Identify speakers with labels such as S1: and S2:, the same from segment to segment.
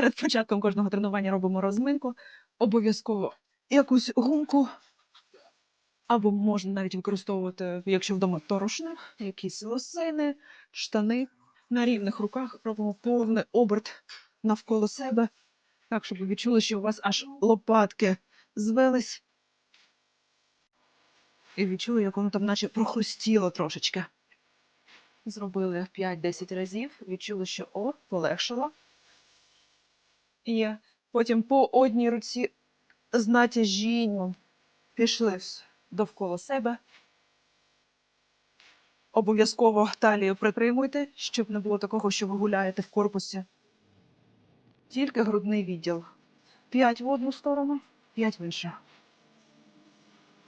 S1: Перед початком кожного тренування робимо розминку. Обов'язково якусь гумку. Або можна навіть використовувати, якщо вдома торошник, якісь лосини, штани. На рівних руках робимо повний оберт навколо себе, так, щоб ви відчули, що у вас аж лопатки звелись. І відчули, як воно там наче прохрустіло трошечки. Зробили 5-10 разів, відчули, що о, полегшало. І потім по одній руці з натяжінням пішли довкола себе. Обов'язково талію притримуйте, щоб не було такого, що ви гуляєте в корпусі. Тільки грудний відділ. П'ять в одну сторону, п'ять в іншу.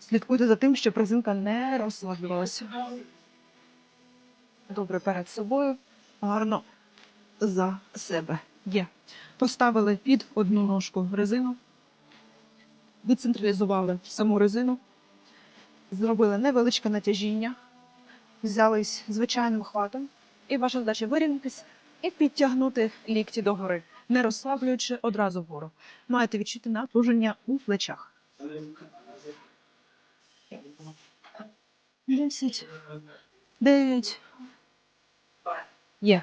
S1: Слідкуйте за тим, щоб резинка не розслаблювалася. Добре перед собою, гарно за себе. Є. Поставили під одну ножку резину, відцентралізували саму резину, зробили невеличке натяжіння, взялись звичайним хватом, і ваша задача вирівнятися і підтягнути лікті догори, не розслаблюючи одразу вгору. Маєте відчути напруження у плечах. Десять. Дев'ять. Є.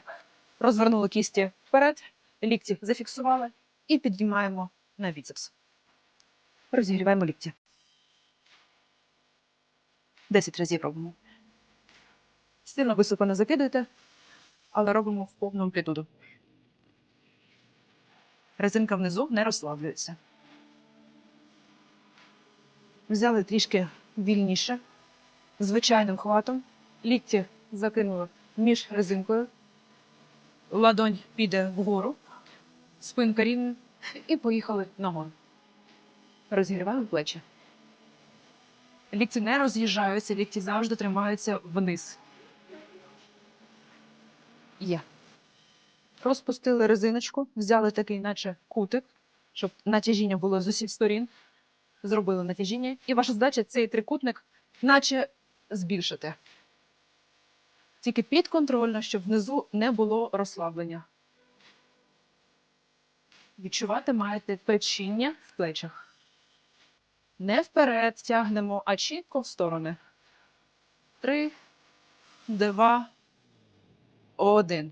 S1: Розвернули кісті вперед, лікті зафіксували і підіймаємо на біцепс. Розігріваємо лікті. Десять разів робимо. Сильно високо не закидуйте, але робимо в повну амплітуду. Резинка внизу не розслаблюється. Взяли трішки вільніше, звичайним хватом. Лікті закинули між резинкою. Ладонь піде вгору, спинка рівна і поїхали ногою. Розігріваємо плечі. Лікті не роз'їжджаються, лікті завжди тримаються вниз. Є. Розпустили резиночку, взяли такий, наче кутик, щоб натяжіння було з усіх сторін. Зробили натяжіння. І ваша задача цей трикутник, наче збільшити. Тільки підконтрольно, щоб внизу не було розслаблення. Відчувати маєте печіння в плечах. Не вперед тягнемо, а чітко в сторони. Три, два, один.